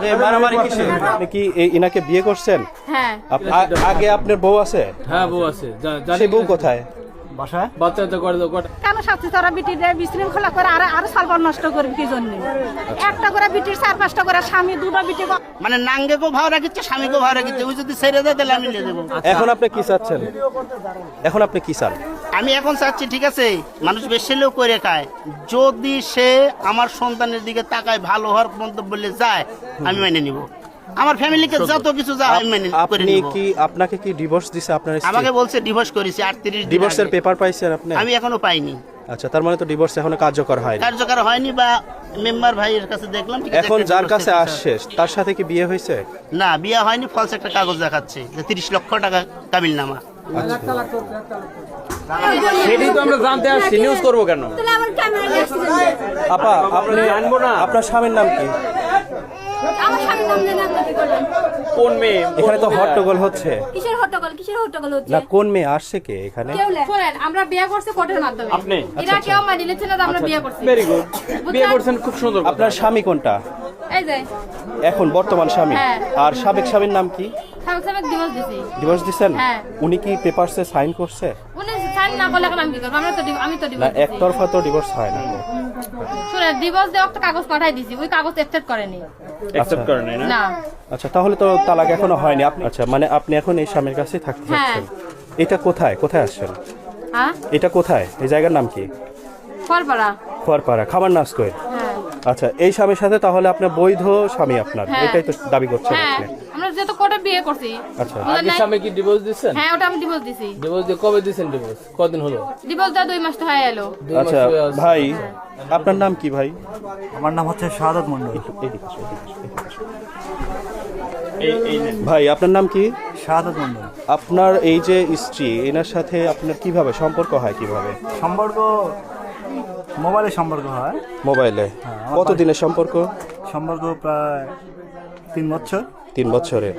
এ, মারামারি কিসে আপনি কি ইনাকে বিয়ে করছেন? হ্যাঁ। আগে আপনার বউ আছে? হ্যাঁ বউ আছে। সেই বউ কোথায়? বাসায়? বাচ্চা তো করে দাও কটা? কেন শাস্তি তারা বিটিদের বিশৃঙ্খলা করে আর আরও সালবার নষ্ট করবে কি জন্য? একটা করে বিটির চার পাঁচটা করে স্বামী দুটো বিটি মানে নাঙ্গেকেও ভাও রাখিচ্ছে স্বামীকেও ভাও রাখিচ্ছে ওই যদি ছেড়ে দেয় তাহলে আমি নিয়ে দেবো। এখন আপনি কি চাচ্ছেন? এখন আপনি কি চান? আমি এখন চাচ্ছি ঠিক আছে? মানুষ বেশি লোক করে খায়। যদি সে আমার সন্তানের দিকে তাকায় ভালো হওয়ার মন্তব্য বলে যায় আমি মেনে নিব। আমার ফ্যামিলিকে যত কিছু যা আমি মেনে করে নিব। কি আপনাকে কি ডিভোর্স দিছে আপনার আমাকে বলছে ডিভোর্স করেছি আটত্রিশ ডিভোর্সের পেপার পাইছেন আপনি? আমি এখনও পাইনি। আচ্ছা তার মানে তো ডিভোর্স এখনও কার্যকর হয়নি। কার্যকর হয়নি বা মেম্বার ভাইয়ের কাছে দেখলাম এখন যার কাছে আসছে তার সাথে কি বিয়ে হয়েছে? না বিয়ে হয়নি ফলস একটা কাগজ দেখাচ্ছে যে তিরিশ লক্ষ টাকা কাবিল নামা সেটাই তো আমরা জানতে আসছি। নিউজ করব কেন? তাহলে আমার ক্যামেরা আপা আপনি জানব না। আপনার স্বামীর নাম কি? আমার স্বামীর নাম জেনে আপনি কি করলেন? কোন মেয়ে? এখানে তো হট্টগোল হচ্ছে। কিসের হট্টগোল? কিসের হট্টগোল হচ্ছে? না কোন মেয়ে? আসছে কে এখানে? কেউ আমরা বিয়ে করছি কোর্টের মাধ্যমে। আপনি? এরা কেউ মানি নিচ্ছে না আমরা বিয়ে করছি। ভেরি গুড বিয়ে করছেন খুব সুন্দর আপনার স্বামী কোনটা? এই যে। এখন বর্তমান স্বামী। হ্যাঁ। আর সাবেক স্বামীর নাম কি? সাবেক দিবস দিছি। হ্যাঁ। উনি কি পেপারসে সাইন করছে? সাইন না করলে এখন আমি কি করব? আমরা তো আমি তো না ডিভোর্স একতরফা তো ডিভোর্স হয় না। শুনে ডিভোর্স একটা কাগজ পাঠাই দিছি ওই কাগজ অ্যাকসেপ্ট করেনি। Accept করে না? আচ্ছা তাহলে তো তালাক এখনও হয়নি। আপনি আচ্ছা মানে আপনি এখন এই স্বামীর কাছে থাকতে হ্যাঁ। চাচ্ছেন। এটা কোথায়? কোথায় আসছেন? হ্যাঁ? এটা কোথায়? এই জায়গার নাম কি? খোয়ারপাড়া খোয়ারপাড়া খাবার নাচ করে আচ্ছা এই স্বামীর সাথে তাহলে আপনার বৈধ স্বামী আপনার। হ্যাঁ। এটাই তো দাবি করছেন হ্যাঁ আপনি। আমরা যেহেতু কোর্টে বিয়ে করছি। আচ্ছা। আগে স্বামী কি ডিভোর্স দিচ্ছেন হ্যাঁ ওটা আমি ডিভোর্স দিছি। ডিভোর্স দিয়ে কবে দিচ্ছেন ডিভোর্স কদিন হলো? ডিভোর্স দেওয়া দুই মাস তো হয়ে এলো আচ্ছা ভাই আপনার নাম কি ভাই? আমার নাম হচ্ছে শাহাদত মন্ডল ভাই আপনার নাম কি? শাহাদত মন্ডল আপনার এই যে স্ত্রী এনার সাথে আপনার কীভাবে সম্পর্ক হয় কীভাবে? সম্পর্ক মোবাইলে সম্পর্ক হয়। মোবাইলে? আমার কতদিনের সম্পর্ক? সম্পর্ক প্রায় তিন বছর। তিন বছরে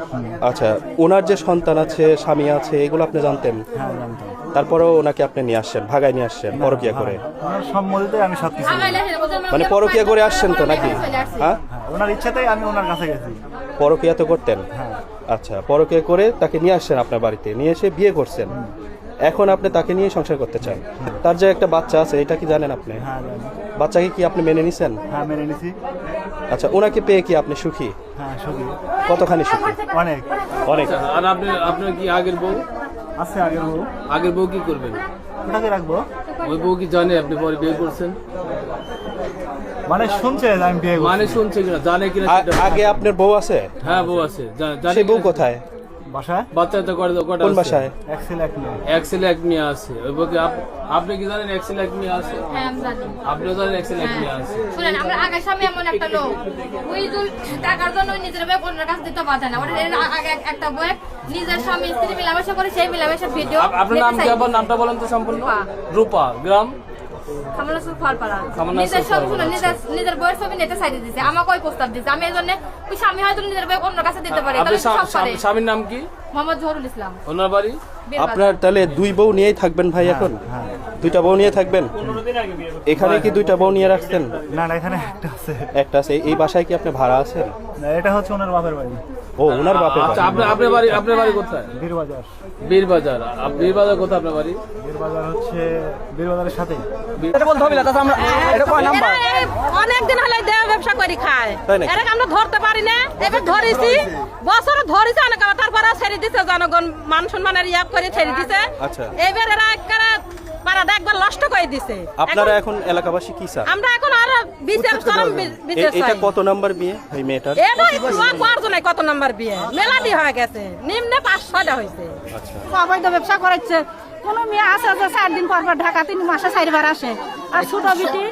আচ্ছা ওনার যে সন্তান আছে স্বামী আছে এগুলো আপনি জানতেন? হ্যাঁ জানতাম। তারপরেও ওনাকে আপনি নিয়ে আসছেন ভাগায় নিয়ে আসছেন পরকিয়া করে? সম্মতিতে আমি সব কিছু মানে পরকিয়া করে আসছেন তো নাকি? হ্যাঁ? হ্যাঁ ওনার ইচ্ছাতেই আমি ওনার কাছে গেছি। পরকিয়া তো করতেন। হ্যাঁ। আচ্ছা পরকিয়া করে তাকে নিয়ে আসছেন আপনার বাড়িতে নিয়ে এসে বিয়ে করছেন। এখন আপনি তাকে নিয়ে সংসার করতে চান? তার যে একটা বাচ্চা আছে এটা কি জানেন আপনি? হ্যাঁ জানি। বাচ্চাকে কি আপনি মেনে নিছেন? হ্যাঁ মেনে নিছি। আচ্ছা ওনাকে পেয়ে কি আপনি সুখী? হ্যাঁ সুখী। কতখানি সুখী? অনেক। অনেক। আর আপনি আপনার কি আগের বউ? আছে আগের বউ। আগের বউ কি করবেন? ওটাকে রাখব? ওই বউ কি জানে আপনি পরে বিয়ে করছেন? মানে শুনছে যে আমি বিয়ে মানে শুনছে কিনা জানে কিনা আ- সেটা আগে আপনার বউ আছে? হ্যাঁ বউ আছে। জা- জানে সেই বউ কিনা- কোথায়? বাসায়? বাচ্চা তো কটা কোন বাসায়? আছে। আপনি কি জানেন আছে? হ্যাঁ আমি জানি। আপনিও জানেন এক ছেলে আছে? শুনেন আমরা আগে স্বামী এমন একটা লোক। ওই দুল- টাকার জন্য নিজের বই অন্যের কাছে দিতে পারে না। ওটা আগে একটা বই নিজের স্বামী স্ত্রী মিলামেশা করে সেই মিলামেশা ভিডিও আপনার নাম কি আবার নামটা বলেন তো সম্পূর্ণ। রূপা গ্রাম? খামলাসুর ফলপাড়া খামলাসুর নিজের ছবি শুনে নিজের নিজের বইয়ের ছবি নেটে সাইডে দিছে আমাকে ওই প্রস্তাব দিছে? আমি এই জন্য ওই স্বামী হয়তো নিজের বই অন্য কাছে দিতে পারে আপনি সব পারে। স্বামীর নাম কি? মোহাম্মদ জহরুল ইসলাম। ওনার বাড়ি? আপনার তাহলে দুই বউ নিয়েই থাকবেন ভাই এখন? দুইটা বউ নিয়ে থাকবেন? এখানে কি দুইটা বউ নিয়ে রাখছেন? না না এখানে একটা আছে। একটা আছে। এই বাসায় কি আপনি ভাড়া আছেন? না, এটা হচ্ছে ওনার বাপের বাড়ি। ও ওনার বাপের আচ্ছা বাড়ি। আপনার বাড়ি আপনার বাড়ি কোথায়? বীরবাজার। বীরবাজার। বীরবাজার কোথায় আপনার বাড়ি? বীরবাজার হচ্ছে বীরবাজারের সাথে অনেক দিন হলে দেহ ব্যবসা করে খায়। এর আমরা ধরতে পারি না এবার ধরেছি। বছর ধরেছি অনেক তারপরে ছেড়ে দিছে জনগণ মান সম্মানের ইয়াপ করে ছেড়ে দিছে। আচ্ছা। এবার এরা একেবারে পাড়াটা একবার নষ্ট করে দিছে। আপনারা এখন এখন এলাকাবাসী কি চান? আমরা এখন আর বিচার চরম বিচার এটা কত নাম্বার বিয়ে ওই মেয়েটার? এটা পাঁচজনে কত নাম্বার বিয়ে? মেলাটি হয়ে গেছে। নিম্নে পাঁচ ছয়টা হয়েছে। আচ্ছা। অবৈধ ব্যবসা করাচ্ছে। কোনো মেয়ে আছে যে চার দিন পর পর ঢাকা তিন মাসে চারবার আসে। আর ছোট বিটি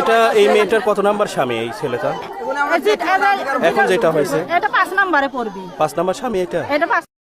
এটা এই মেয়েটার কত নাম্বার স্বামী এই ছেলেটা এখন যেটা হয়েছে? এটা পাঁচ নম্বরে পড়বি। পাঁচ নাম্বার স্বামী এটা? এটা